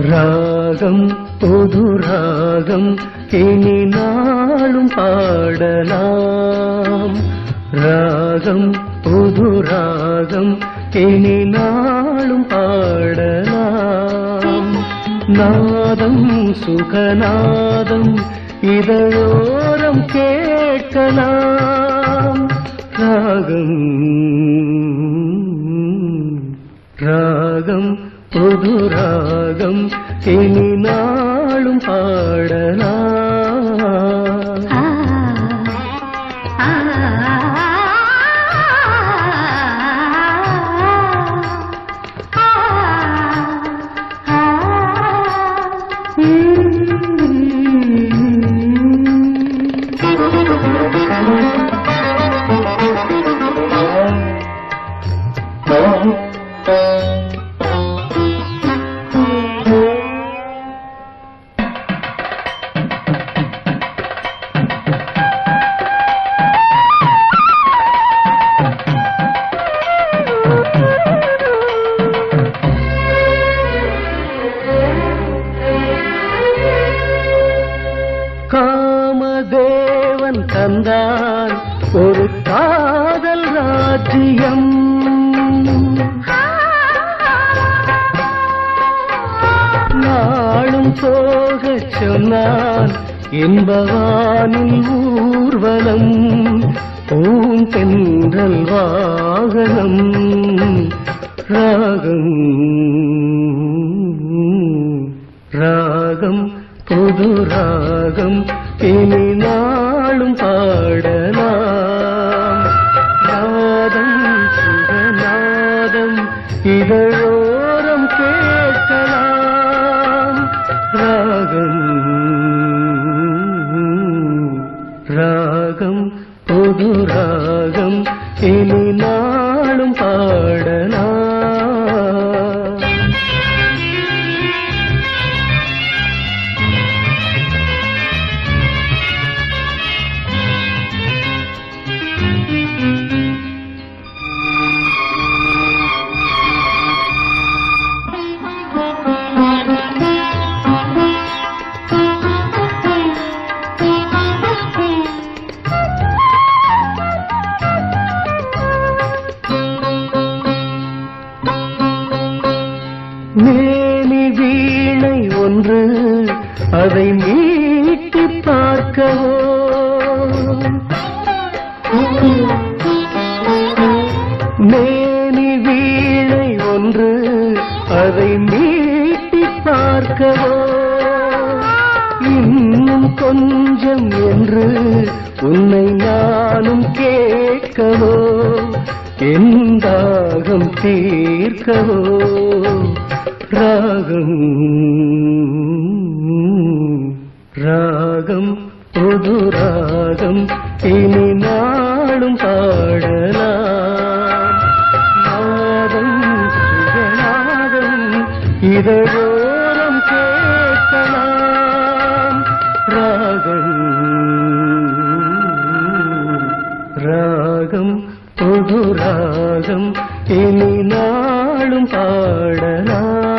ராகம் பொது ராகம் இனி நாளும் பாடலாம். ராகம் பொது ராகம் இனி நாளும் பாடலாம். நாதம் சுகநாதம் இதழோரம் கேட்கலாம். ராகம் ராகம் புது ராகம் இனி நாளும் பாடலாம் ஆ ஆ காமதேவன் தந்தான் ஒரு காதல் ராஜ்யம். நாளும் போகச் சொன்னான் என்பவானின் ஊர்வலம் பூந்தென்றல் வாகனம் ராகம் ராகம் இனி நாளும் பாடலாம். நாதம் சுகநாதம் இதழோரம் கேட்கலாம். ராகம் ராகம் பொது ராகம் இனி நாளும் பாடலாம். மேலி வீணை ஒன்று அதை மீட்டி பார்க்கவோ? மேலி வீணை ஒன்று அதை மீட்டி பார்க்கவோ? இன்னும் கொஞ்சம் என்று உன்னை நானும் கேட்கவோ? எந்தாகம் தீர்க்கவோ? ராகம். ராகம் புது ராகம் இனி நாளும் பாடலாம். நாதம் சுகநாதம் இதழோரம் கேட்கலாம். ராகம். ராகம் புது ராகம் இனி நாளும் பாடலாம்.